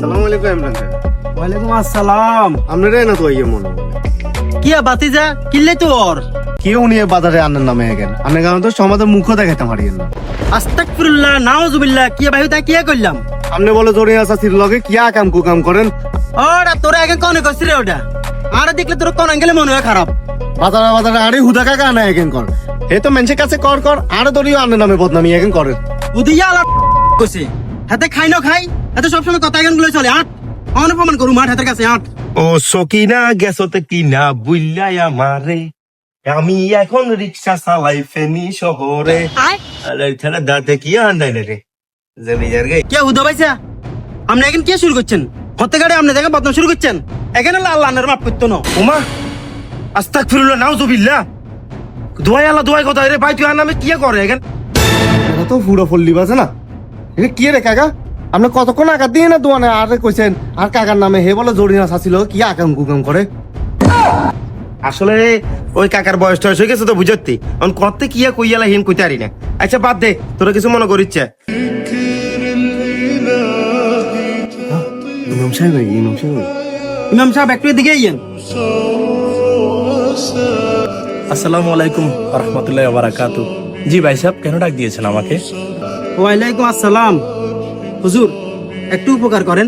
সালাম আলাইকুম ইমরান সাহেব ওয়ালাইকুম আসসালাম। আপনারা না তো ইয়ে মনে কিয়া বাতিজা? কিল্লে তোর? কেউ নিয়ে বাজারে আনার নামে গেন আপনার কারণ তো সমাজের মুখ দেখাতে পারিয়েন না। আস্তাগফিরুল্লাহ নাউজুবিল্লাহ কিয়া ভাই তা কিয়া কইলাম? আপনি বলে জড়িয়ে আসা সির লগে কিয়া কাম কুকাম করেন। ওরা তোরা আগে কোনে কইছিস রে ওটা? আর দেখলে তোর কোন আঙ্গেলে মনে হয় খারাপ। বাজারে বাজারে আরে হুদা কাকা আনা এগেন কর। হে তো মানুষের কাছে কর কর। আরে দড়িও আনার নামে বদনামি এগেন করেন। উদিয়া আলা কইছে। হাতে খাই না খাই? হাতে সবসময় কথা গানগুলো চলে আট। অনুপমান করু মাঠ হাতের কাছে আট। ও সকিনা গেছতে কিনা বুইলাই আমারে। আমি এখন রিক্সা চালাই ফেনি শহরে। আরে এখানে দাঁতে কি আন্দাই রে? জমি জায়গায় কে উদা পাইছা? আপনি এখন কে শুরু করছেন? হতে গাড়ি আপনি দেখে বদনাম শুরু করছেন? এখানে লাল আন্নার মাপ করতো না। ওমা আস্তাক ফিরুল্লাহ নাও জবিল্লা দোয়াই আল্লাহ দোয়াই কথা রে। ভাই তুই আর নামে কি করে এখন? এটা তো পুরো ফুল্লি বাজে না। এটা কি রে কাকা? আপনি কতক্ষণ আঘাত দিয়ে না দোয়ানে? আরে কইছেন আর কাকার নামে হে বলে আসা ছিল কি আকাম কুকাম করে? আসলে ওই কাকার বয়স টয়স হয়ে গেছে তো বুঝতি অন করতে কিয়া কইয়ালা হিন কইতে পারি না। আচ্ছা বাদ দে তোরা কিছু মনে করিচ্ছে ইমাম সাহেব ইমাম সাহেব। ইমাম সাহেব একটু এদিকে আইয়েন। আসসালামু আলাইকুম রহমতুল্লাহ বারাকাতু জি ভাই সাহেব কেন ডাক দিয়েছেন আমাকে? ওয়ালাইকুম আসসালাম। হুজুর একটু উপকার করেন।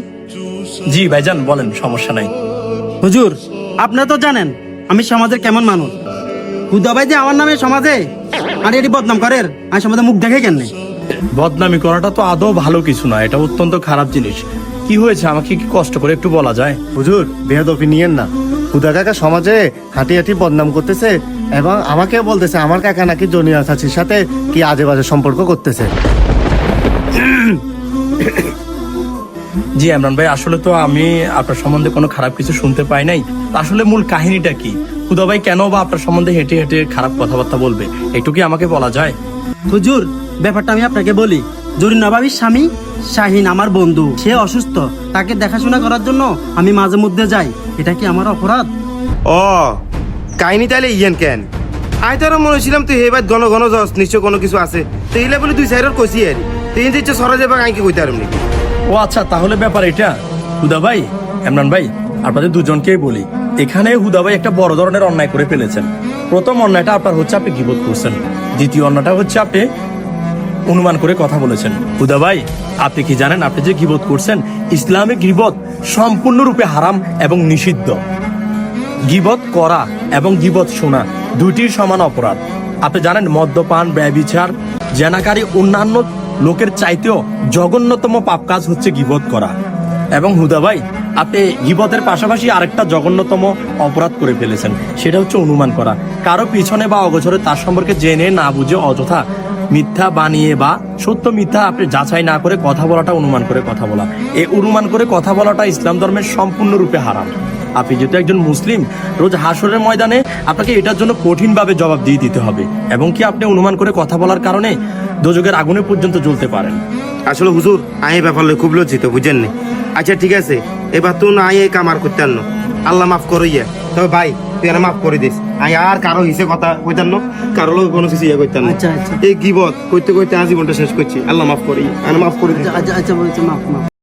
জি ভাইজান বলেন সমস্যা নাই। হুজুর আপনারা তো জানেন আমি সমাজের কেমন মানুষ। হুদা ভাই যে আমার নামে সমাজে আর এটি বদনাম করে আমি সমাজে মুখ দেখে কেন বদনামি করাটা তো আদৌ ভালো কিছু না এটা অত্যন্ত খারাপ জিনিস। কি হয়েছে আমাকে কি কষ্ট করে একটু বলা যায়? হুজুর বেহদফি নিয়েন না। হুদা কাকা সমাজে হাঁটি হাঁটি বদনাম করতেছে এবং আমাকে বলতেছে আমার কাকা নাকি জনিয়া চাচির সাথে কি আজে বাজে সম্পর্ক করতেছে। জি ইমরান ভাই আসলে তো আমি আপনার সম্বন্ধে কোনো খারাপ কিছু শুনতে পাই নাই। আসলে মূল কাহিনীটা কি? খুদা ভাই কেন বা আপনার সম্বন্ধে হেঁটে হেঁটে খারাপ কথাবার্তা বলবে? একটু কি আমাকে বলা যায়? হুজুর ব্যাপারটা আমি আপনাকে বলি। জরিন নবাবির স্বামী শাহিন আমার বন্ধু। সে অসুস্থ। তাকে দেখাশোনা করার জন্য আমি মাঝে মধ্যে যাই। এটা কি আমার অপরাধ? ও কাহিনী তাহলে ইয়েন কেন? তো মনে ছিলাম তুই হেবার ঘন ঘন যাস নিশ্চয় কোনো কিছু আছে। তো এইলে বলে দুই সাইডের কইছি আর তুই দিচ্ছে সরা যাবে আইকে কইতে পারবি ও আচ্ছা তাহলে ব্যাপার এটা। হুদা ভাই ইমরান ভাই, আপনাদের দুজনকেই বলি, এখানে হুদা ভাই একটা বড় ধরনের অন্যায় করে ফেলেছেন। প্রথম অন্যায়টা আপনার হচ্ছে আপনি গিবত করছেন। দ্বিতীয় অন্যটা হচ্ছে আপনি অনুমান করে কথা বলেছেন। হুদা ভাই আপনি কি জানেন আপনি যে গিবত করছেন ইসলামিক গিবত সম্পূর্ণরূপে হারাম এবং নিষিদ্ধ। গিবত করা এবং গিবত শোনা দুইটির সমান অপরাধ। আপনি জানেন মদ্যপান ব্যবিচার জেনাকারী অন্যান্য লোকের চাইতেও জঘন্যতম পাপ কাজ হচ্ছে গিবত করা। এবং হুদা ভাই, আপনি গিবতের পাশাপাশি আরেকটা জঘন্যতম অপরাধ করে ফেলেছেন। সেটা হচ্ছে অনুমান করা। কারও পিছনে বা অগোচরে তার সম্পর্কে জেনে না বুঝে অযথা মিথ্যা বানিয়ে বা সত্য মিথ্যা আপনি যাচাই না করে কথা বলাটা অনুমান করে কথা বলা। এই অনুমান করে কথা বলাটা ইসলাম ধর্মের সম্পূর্ণরূপে হারাম। আপনি যেহেতু একজন মুসলিম রোজ হাসরের ময়দানে আপনাকে এটার জন্য কঠিনভাবে জবাব দিয়ে দিতে হবে। এবং কি আপনি অনুমান করে কথা বলার কারণে দোজকের আগুনে পর্যন্ত জ্বলতে পারেন? আসলে হুজুর আই এই ব্যাপার খুব লজ্জিত বুঝেন নি? আচ্ছা ঠিক আছে। এবার তুই না আই এই কামার করতে আনো আল্লাহ মাফ করো ইয়া তবে ভাই তুই আর মাফ করে দিস। আই আর কারও হিসে কথা কইতাম না কারও লোক কোনো কিছু ইয়ে করতাম না আচ্ছা, আচ্ছা। এই গিবত কইতে কইতে আজীবনটা শেষ করছি। আল্লাহ মাফ করি আর মাফ করে দিস আচ্ছা আচ্ছা বলছে মাফ মাফ।